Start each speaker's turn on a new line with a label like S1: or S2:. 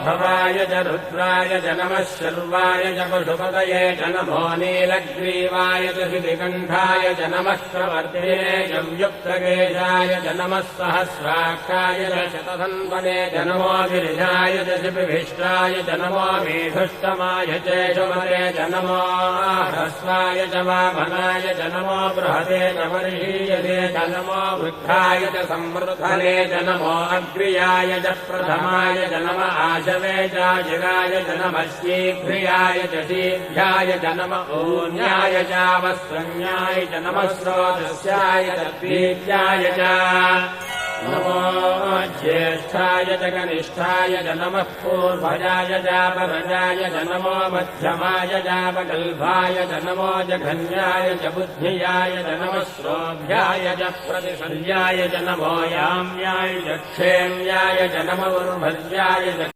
S1: भव भवाय च रुद्राय च नमः शर्वाय च पशुपतये च नमो नीलग्रीवाय च शितिकण्ठाय च नमः प्रवर्ते च युक्तकेशाय च नमः सहस्राक्षाय च शतधन्वने च नमो गिरिजाय च शिपिभिष्टाय च नमो मेधुष्टमाय च शुभरे च नमो ह्रस्वाय च वामनाय च नमो बृहते च वर्षीयते च नमो वृद्धाय च संवृद्धने च नमो अग्र्याय च प्रथमाय च नम आशवे च जिराय च नमः शीघ्रियाय च शीघ्राय च नम ऊन्याय च वस्त्रन्याय च नमः स्रोतस्याय च प्रीत्याय च नमो ज्येष्ठाय च कनिष्ठाय च नमः पूर्वजाय जापरजाय च नमो मध्यमाय जापगल्भाय च नमो जघन्याय च बुद्धियाय च नमः श्रोभ्याय च प्रतिशल्याय च नमो याम्याय च क्षेम्याय च नमो उर्भज्याय च